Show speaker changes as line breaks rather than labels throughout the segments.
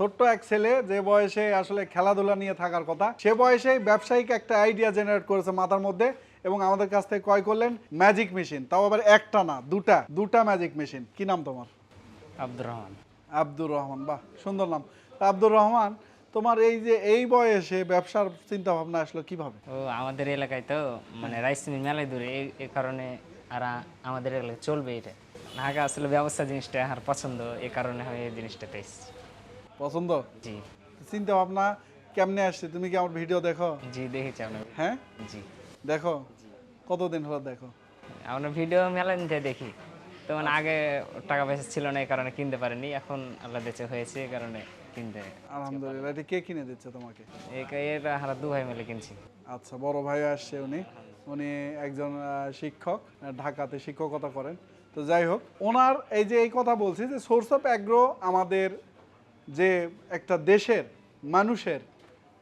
ছোট্ট এক ছেলে যে বয়সে আসলে খেলাধুলা নিয়ে থাকার কথা সে বয়সেই ব্যবসায়িক একটা আইডিয়া জেনারেট করেছে মাথার মধ্যে এবং আমাদের কাছ থেকে ক্রয় করলেন ম্যাজিক মেশিন তাও আবার একটা না দুটা দুটা ম্যাজিক মেশিন কি নাম তোমার?
আব্দুর রহমান।
আব্দুর রহমান বাহ সুন্দর নাম। আব্দুর রহমান তোমার এই যে এই বয়সে ব্যবসার চিন্তা ভাবনা আসলো কীভাবে?
ও আমাদের এলাকায় তো মানে রাইস মিল মেলাই দূরে এই কারণে আর আমাদের এলাকায় চলবে এটা। নাগা আসলে ব্যবস্থা জিনিসটা আর পছন্দ এই কারণে আমি এই জিনিসটাতে এসেছি।
পছন্দ?
জি।
চিন্তা ভাবনা কেমনে আসছে? তুমি কি আমার ভিডিও দেখো?
জি দেখেছি আপনার
হ্যাঁ?
জি।
দেখো? কতদিন হলো দেখো?
আপনার ভিডিও মেলা নিতে দেখি। তো মানে আগে টাকা পয়সা ছিল না এই কারণে কিনতে পারিনি। এখন আল্লাহ দেশে হয়েছে এই কারণে কিনতে
আলহামদুলিল্লাহ এটা কে কিনে দিচ্ছে তোমাকে?
এটা হারা দু ভাই মিলে কিনছি।
আচ্ছা বড় ভাই আসছে উনি। উনি একজন শিক্ষক ঢাকাতে শিক্ষকতা করেন। তো যাই হোক ওনার এই যে এই কথা বলছি যে সোর্স অফ অ্যাগ্রো আমাদের যে একটা দেশের, মানুষের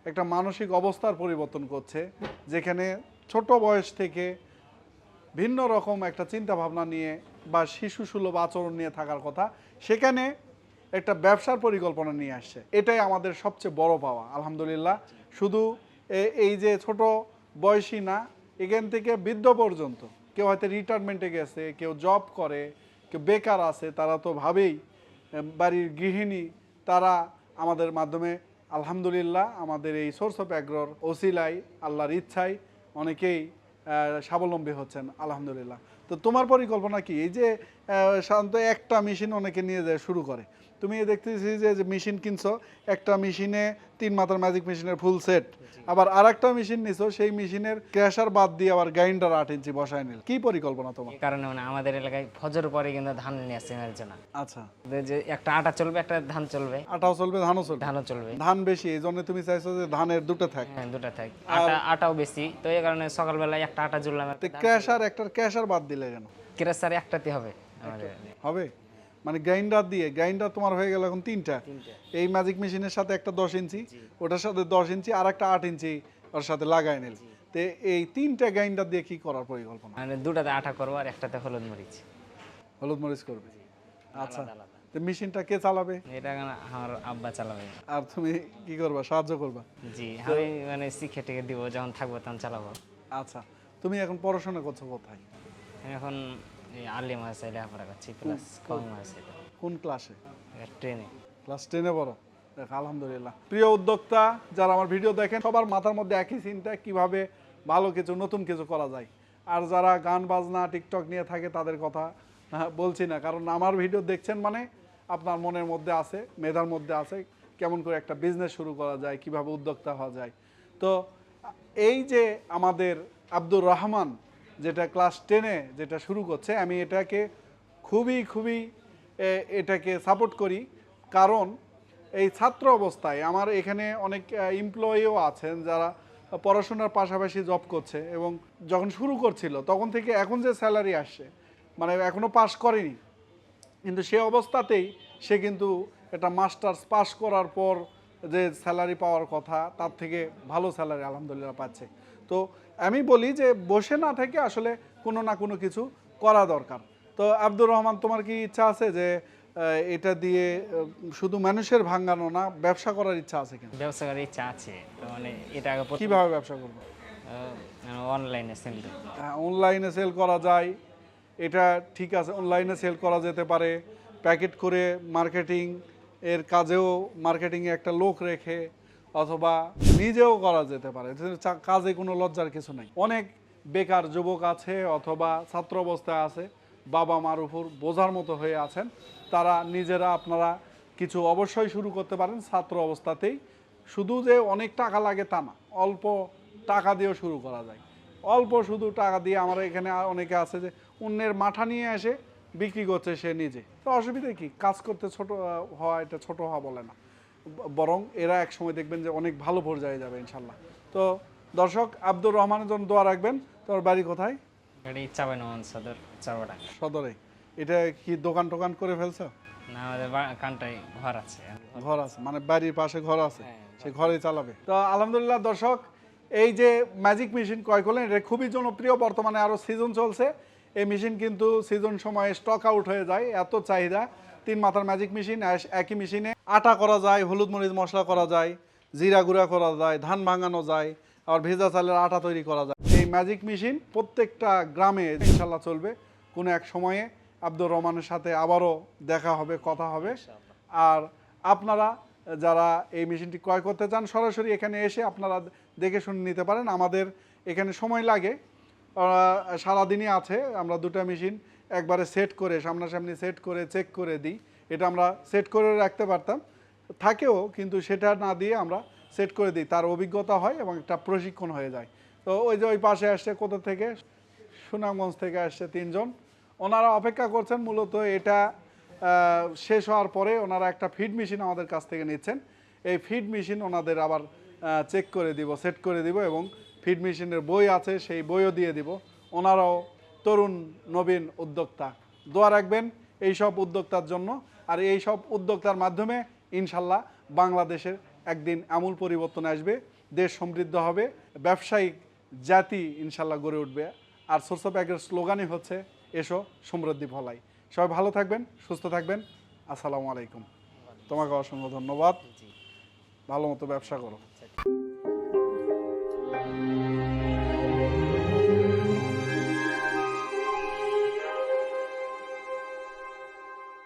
একটা মানসিক অবস্থার পরিবর্তন করছে, যেখানে ছোট বয়স থেকে ভিন্ন রকম একটা চিন্তা ভাবনা নিয়ে বা শিশু সুলভ আচরণ নিয়ে থাকার কথা, সেখানে একটা ব্যবসার পরিকল্পনা নিয়ে আসছে। এটাই আমাদের সবচেয়ে বড় পাওয়া, আলহামদুলিল্লাহ। শুধু এই যে ছোট বয়সী না, এখান থেকে বৃদ্ধ পর্যন্ত, কেউ হয়তো রিটায়ারমেন্টে গেছে, কেউ জব করে, কেউ বেকার আছে, তারা তো ভাবেই বাড়ির গৃহিণী তারা আমাদের মাধ্যমে আলহামদুলিল্লাহ আমাদের এই সোর্স অফ অ্যাগ্রোর ওসিলাই আল্লাহর ইচ্ছায় অনেকেই স্বাবলম্বী হচ্ছেন, আলহামদুলিল্লাহ। তো তোমার পরিকল্পনা কি? এই যে সাধারণত একটা মেশিন অনেকে নিয়ে যায়, শুরু করে। তুমি দেখতেছি যে মেশিন কিনছো একটা মেশিনে তিন মাথার ম্যাজিক মেশিনের ফুল সেট আবার আর একটা মেশিন নিছো সেই মেশিনের ক্র্যাশার বাদ দিয়ে আবার গ্রাইন্ডার আট ইঞ্চি বসায় নিল। কি পরিকল্পনা তোমার?
কারণে মানে আমাদের এলাকায় ফজর পরে কিন্তু ধান নিয়ে আসছে জন্য।
আচ্ছা।
যে একটা আটা চলবে একটা ধান চলবে।
আটাও চলবে ধানও চলবে।
ধানও চলবে।
ধান বেশি এই জন্য তুমি চাইছো যে ধানের দুটো থাক।
হ্যাঁ দুটা থাক। আটা আটাও বেশি। তো এই কারণে সকালবেলায় একটা আটা জুড়লাম
ক্র্যাশার একটার ক্র্যাশার বাদ দিলে কেন?
কেরাসার একটাতে হবে।
হবে? মানে গ্রাইন্ডার দিয়ে গ্রাইন্ডার তোমার হয়ে গেল এখন তিনটা। এই ম্যাজিক মেশিনের সাথে একটা দশ ইঞ্চি ওটার সাথে দশ ইঞ্চি আর একটা আট ইঞ্চি ওর সাথে লাগাই নিল। তো এই তিনটা গ্রাইন্ডার দিয়ে কি করার পরিকল্পনা?
মানে দুটাতে আটা করব আর একটাতে হলুদ মরিচ।
হলুদ মরিচ করবে? আচ্ছা। তো মেশিনটা কে চালাবে?
এটা আমার আব্বা চালাবে।
আর তুমি কি করবা? সাহায্য করবা?
জি আমি মানে শিখে টিকে দিব যখন থাকব তখন চালাবো।
আচ্ছা। তুমি এখন পড়াশোনা করছ কোথায়?
এখন আর্লি মাসে লেখাপড়া করছি প্লাস কম মাসে
কোন ক্লাসে
ট্রেনে
ক্লাস টেনে বড় দেখ আলহামদুলিল্লাহ। প্রিয় উদ্যোক্তা যারা আমার ভিডিও দেখেন সবার মাথার মধ্যে একই চিন্তা কীভাবে ভালো কিছু নতুন কিছু করা যায়। আর যারা গান বাজনা টিকটক নিয়ে থাকে তাদের কথা বলছি না। কারণ আমার ভিডিও দেখছেন মানে আপনার মনের মধ্যে আছে মেধার মধ্যে আছে কেমন করে একটা বিজনেস শুরু করা যায় কীভাবে উদ্যোক্তা হওয়া যায়। তো এই যে আমাদের আব্দুর রহমান যেটা ক্লাস টেনে যেটা শুরু করছে, আমি এটাকে খুবই খুবই এটাকে সাপোর্ট করি। কারণ এই ছাত্র অবস্থায় আমার এখানে অনেক এমপ্লয়িও আছেন যারা পড়াশোনার পাশাপাশি জব করছে এবং যখন শুরু করছিল, তখন থেকে এখন যে স্যালারি আসছে মানে এখনও পাস করেনি। কিন্তু সে অবস্থাতেই সে কিন্তু একটা মাস্টার্স পাস করার পর যে স্যালারি পাওয়ার কথা, তার থেকে ভালো স্যালারি আলহামদুলিল্লাহ পাচ্ছে। তো আমি বলি যে বসে না থেকে আসলে কোনো না কোনো কিছু করা দরকার। তো আব্দুর রহমান তোমার কি ইচ্ছা আছে যে এটা দিয়ে শুধু মানুষের ভাঙানো না ব্যবসা করার ইচ্ছা আছে কিনা?
ব্যবসা করার ইচ্ছা আছে। তো মানে এটা আগে
কীভাবে ব্যবসা করব?
অনলাইনে সেল
অনলাইনে সেল করা যায়। এটা ঠিক আছে অনলাইনে সেল করা যেতে পারে। প্যাকেট করে মার্কেটিং এর কাজেও মার্কেটিংয়ে একটা লোক রেখে অথবা নিজেও করা যেতে পারে। কাজে কোনো লজ্জার কিছু নাই। অনেক বেকার যুবক আছে অথবা ছাত্র অবস্থায় আছে, বাবা মার উপর বোঝার মতো হয়ে আছেন। তারা নিজেরা আপনারা কিছু অবশ্যই শুরু করতে পারেন ছাত্র অবস্থাতেই। শুধু যে অনেক টাকা লাগে তা না, অল্প টাকা দিয়েও শুরু করা যায়। অল্প শুধু টাকা দিয়ে আমার এখানে অনেকে আছে যে অন্যের মাঠা নিয়ে এসে বিক্রি করছে সে নিজে। তো অসুবিধা কি? কাজ করতে ছোট হওয়া এটা ছোট হওয়া বলে না। বরং এরা এক সময় দেখবেন যে অনেক ভালো পর্যায়ে যাবে ইনশাল্লাহ। তো দর্শক আব্দুর রহমানের জন্য দোয়া রাখবেন। তোর বাড়ি কোথায়?
সদর
সদরে। এটা কি দোকান টোকান করে ফেলছো?
না আমাদের বা- ঘর আছে।
ঘর আছে মানে বাড়ির পাশে ঘর আছে। সে ঘরেই চালাবে। তো আলহামদুলিল্লাহ দর্শক এই যে ম্যাজিক মেশিন ক্রয় করলেন এটা খুবই জনপ্রিয় বর্তমানে আরও সিজন চলছে। এই মেশিন কিন্তু সিজন সময়ে স্টক আউট হয়ে যায় এত চাহিদা। তিন মাথার ম্যাজিক মেশিন একই মেশিনে আটা করা যায় হলুদ মরিচ মশলা করা যায় জিরা গুঁড়া করা যায় ধান ভাঙানো যায় আবার ভেজা চালের আটা তৈরি করা যায়। এই ম্যাজিক মেশিন প্রত্যেকটা গ্রামে ইনশাল্লাহ চলবে। কোনো এক সময়ে আব্দুর রহমানের সাথে আবারও দেখা হবে কথা হবে। আর আপনারা যারা এই মেশিনটি ক্রয় করতে চান সরাসরি এখানে এসে আপনারা দেখে শুনে নিতে পারেন। আমাদের এখানে সময় লাগে। সারাদিনই আছে। আমরা দুটো মেশিন একবারে সেট করে সামনাসামনি সেট করে চেক করে দিই। এটা আমরা সেট করে রাখতে পারতাম। থাকেও, কিন্তু সেটা না দিয়ে আমরা সেট করে দিই। তার অভিজ্ঞতা হয় এবং একটা প্রশিক্ষণ হয়ে যায়। তো ওই যে ওই পাশে আসছে কোথা থেকে? সুনামগঞ্জ থেকে আসছে তিনজন। ওনারা অপেক্ষা করছেন মূলত এটা শেষ হওয়ার পরে ওনারা একটা ফিড মেশিন আমাদের কাছ থেকে নিচ্ছেন। এই ফিড মেশিন ওনাদের আবার চেক করে দিব সেট করে দিব এবং ফিড মেশিনের বই আছে, সেই বইও দিয়ে দিব। ওনারাও তরুণ, নবীন উদ্যোক্তা। দোয়া রাখবেন। এই সব উদ্যোক্তার জন্য। আর এই সব উদ্যোক্তার মাধ্যমে ইনশাল্লাহ বাংলাদেশের একদিন আমূল পরিবর্তন আসবে দেশ সমৃদ্ধ হবে ব্যবসায়িক জাতি ইনশাল্লাহ গড়ে উঠবে। আর সোর্স অফ অ্যাগ্রের স্লোগানই হচ্ছে এসো সমৃদ্ধি ফলাই। সবাই ভালো থাকবেন সুস্থ থাকবেন। আসসালামু আলাইকুম। তোমাকে অসংখ্য ধন্যবাদ। ভালো মতো ব্যবসা করো।